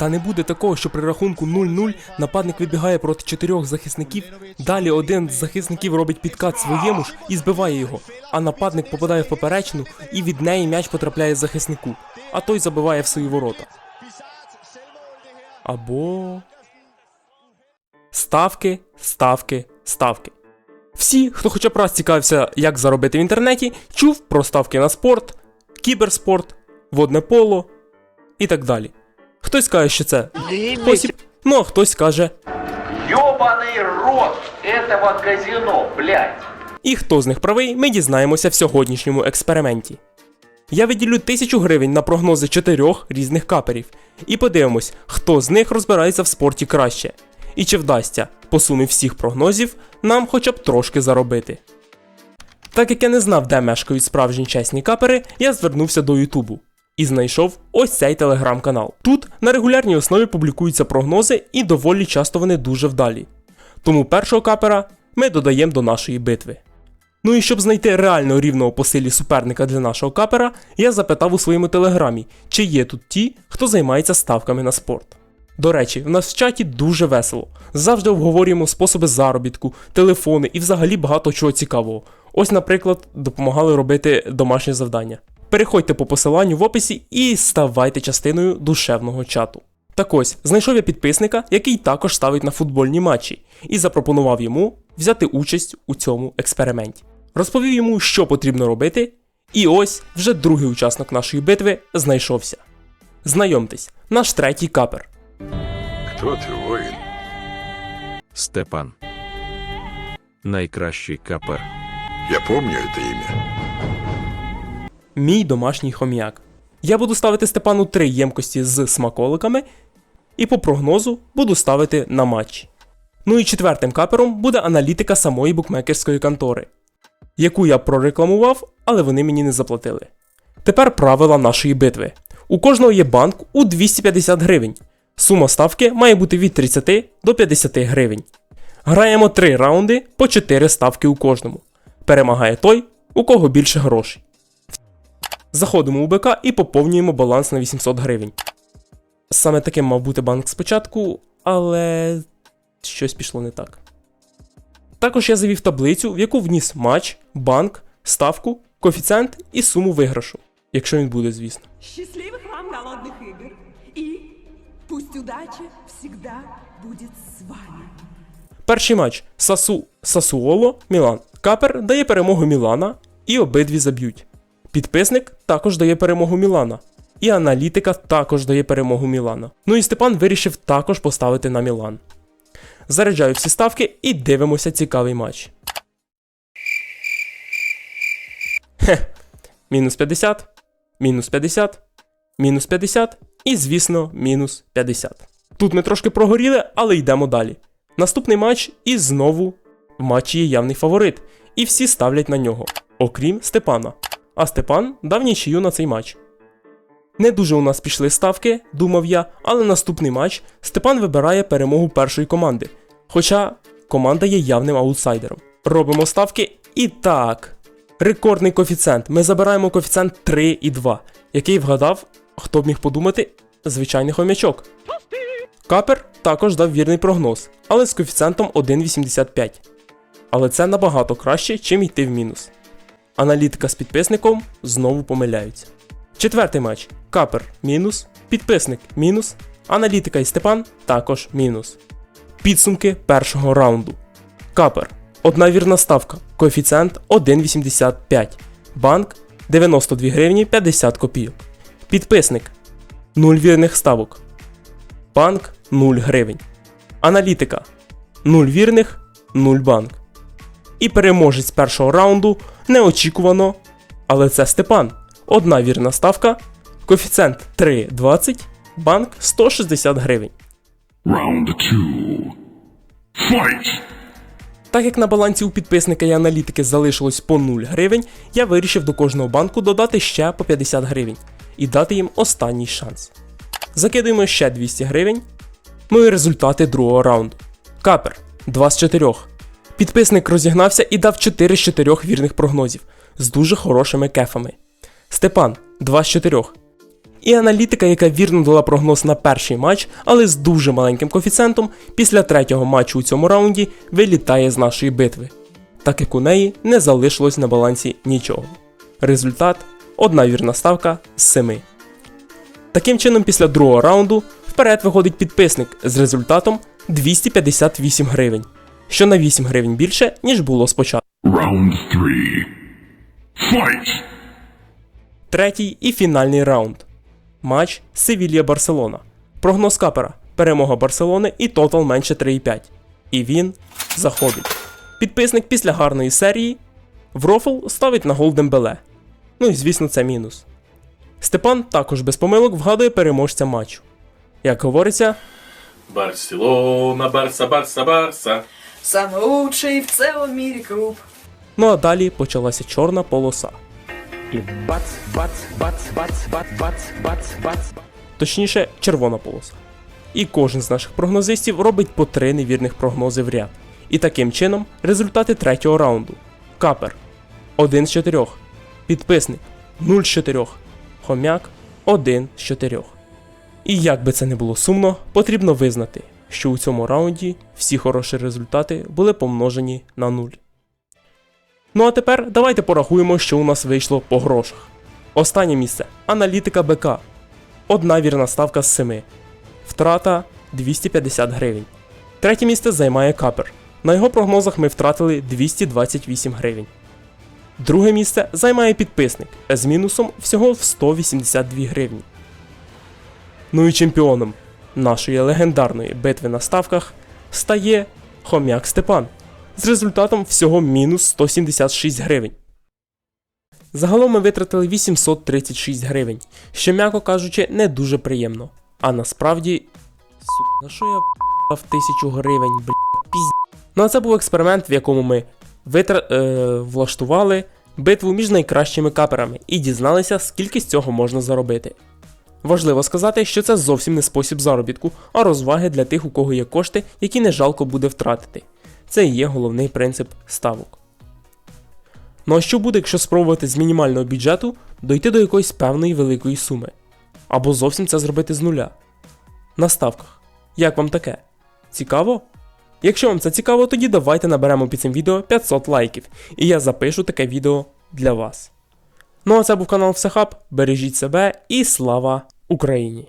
Та не буде такого, що при рахунку 0-0 нападник вибігає проти чотирьох захисників. Далі один з захисників робить підкат своєму ж і збиває його. А нападник попадає в поперечну і від неї м'яч потрапляє захиснику, а той забиває в свої ворота. Або. Ставки, ставки, ставки. Всі, хто хоча б раз цікавився, як заробити в інтернеті, чув про ставки на спорт, кіберспорт, водне поло і так далі. Хтось каже, що це спосіб, ну а хтось каже, Ёбаный рот этого казино, блядь. і хто з них правий, ми дізнаємося в сьогоднішньому експерименті. Я виділю тисячу гривень на прогнози чотирьох різних каперів, і подивимось, хто з них розбирається в спорті краще, і чи вдасться, по сумі всіх прогнозів, нам хоча б трошки заробити. Так як я не знав, де мешкають справжні чесні капери, я звернувся до Ютубу і знайшов ось цей телеграм-канал. Тут на регулярній основі публікуються прогнози, і доволі часто вони дуже вдалі. Тому першого капера ми додаємо до нашої битви. Ну і щоб знайти реально рівного по силі суперника для нашого капера, я запитав у своєму телеграмі, чи є тут ті, хто займається ставками на спорт. До речі, в нас в чаті дуже весело. Завжди обговорюємо способи заробітку, телефони і взагалі багато чого цікавого. Ось, наприклад, допомагали робити домашнє завдання. Переходьте по посиланню в описі і ставайте частиною душевного чату. Так ось, знайшов я підписника, який також ставить на футбольні матчі, і запропонував йому взяти участь у цьому експерименті. Розповів йому, що потрібно робити, і ось вже другий учасник нашої битви знайшовся. Знайомтесь, наш третій капер. Кто ты, воин? Степан. Найкращий капер. Я помню это имя. Мій домашній хом'як. Я буду ставити Степану три ємкості з смаколиками, і по прогнозу буду ставити на матч. Ну і четвертим капером буде аналітика самої букмекерської контори, яку я прорекламував, але вони мені не заплатили. Тепер правила нашої битви. У кожного є банк у 250 гривень. Сума ставки має бути від 30 до 50 гривень. Граємо 3 раунди по 4 ставки у кожному. Перемагає той, у кого більше грошей. Заходимо у БК і поповнюємо баланс на 800 гривень. Саме таким мав бути банк спочатку, але щось пішло не так. Також я завів таблицю, в яку вніс матч, банк, ставку, коефіцієнт і суму виграшу, якщо він буде, звісно. Счастливых вам голодных игр. И пусть удача всегда будет с вами. Перший матч Сасу Сасуоло Мілан. Капер дає перемогу Мілана і обидві заб'ють. Підписник також дає перемогу Мілана. І аналітика також дає перемогу Мілана. Ну і Степан вирішив також поставити на Мілан. Заряджаю всі ставки і дивимося цікавий матч. Хе. Мінус 50, мінус 50, мінус 50 і, звісно, мінус 50. Тут ми трошки прогоріли, але йдемо далі. Наступний матч і знову в матчі є явний фаворит, і всі ставлять на нього, окрім Степана. А Степан дав нічию на цей матч. Не дуже у нас пішли ставки, думав я, але наступний матч Степан вибирає перемогу першої команди. Хоча команда є явним аутсайдером. Робимо ставки і так. Рекордний коефіцієнт. Ми забираємо коефіцієнт 3,2, який вгадав, хто б міг подумати, звичайний хомячок. Капер також дав вірний прогноз, але з коефіцієнтом 1,85. Але це набагато краще, чим йти в мінус. Аналітика з підписником знову помиляються. Четвертий матч. Капер мінус, підписник мінус, аналітика і Степан також мінус. Підсумки першого раунду. Капер. Одна вірна ставка. Коефіцієнт 1,85. Банк 92 гривні 50 копійок. Підписник 0 вірних ставок. Банк 0 гривень. Аналітика 0 вірних, 0 банк. І переможець першого раунду неочікувано, але це Степан. Одна вірна ставка, коефіцієнт 3,20, банк 160 гривень. Round two. Fight! Так як на балансі у підписника і аналітики залишилось по 0 гривень, я вирішив до кожного банку додати ще по 50 гривень і дати їм останній шанс. Закидуємо ще 200 гривень. Ну і результати другого раунду. Капер 2 з 4. Підписник розігнався і дав 4 з 4 вірних прогнозів з дуже хорошими кефами. Степан 2 з 4. І аналітика, яка вірно дала прогноз на перший матч, але з дуже маленьким коефіцієнтом, після третього матчу у цьому раунді вилітає з нашої битви, так як у неї не залишилось на балансі нічого. Результат одна вірна ставка з семи. Таким чином, після другого раунду вперед виходить підписник з результатом 258 гривень, що на 8 гривень більше, ніж було спочатку. Round three. Fight! Третій і фінальний раунд. Матч Севілія Барселона. Прогноз капера. Перемога Барселони і тотал менше 3,5. І він заходить. Підписник після гарної серії в рофл ставить на гол Дембеле. Ну і звісно, це мінус. Степан також без помилок вгадує переможця матчу. Як говориться, Барселона, Барса, Барса, Барса. Самый лучший в целом мире клуб. ну а далі почалася чорна полоса. Бац-бац-бац-бац-бац-бац-бац-бац. Точніше, червона полоса. І кожен з наших прогнозистів робить по три невірних прогнози в ряд. І таким чином результати третього раунду. Капер 1 з 4. Підписник 0 з 4. Хомяк 1 з 4. І як би це не було сумно, потрібно визнати, що у цьому раунді всі хороші результати були помножені на 0. Ну а тепер давайте порахуємо, що у нас вийшло по грошах. Останнє місце аналітика БК. Одна вірна ставка з 7. Втрата 250 гривень. Третє місце займає Капер. На його прогнозах ми втратили 228 гривень. Друге місце займає підписник з мінусом всього в 182 гривні. Ну і чемпіоном нашої легендарної битви на ставках стає Хомяк Степан з результатом всього мінус 176 гривень. Загалом ми витратили 836 гривень, що, м'яко кажучи, не дуже приємно. А насправді. Сука, на що я в тисячу гривень, бля, пізд... Ну а це був експеримент, в якому ми витра... е... влаштували битву між найкращими каперами і дізналися, скільки з цього можна заробити. Важливо сказати, що це зовсім не спосіб заробітку, а розваги для тих, у кого є кошти, які не жалко буде втратити. Це і є головний принцип ставок. Ну а що буде, якщо спробувати з мінімального бюджету дойти до якоїсь певної великої суми? Або зовсім це зробити з нуля? На ставках. Як вам таке? Цікаво? Якщо вам це цікаво, тоді давайте наберемо під цим відео 500 лайків, і я запишу таке відео для вас. Ну а це був канал Всехаб. Бережіть себе і слава Україні!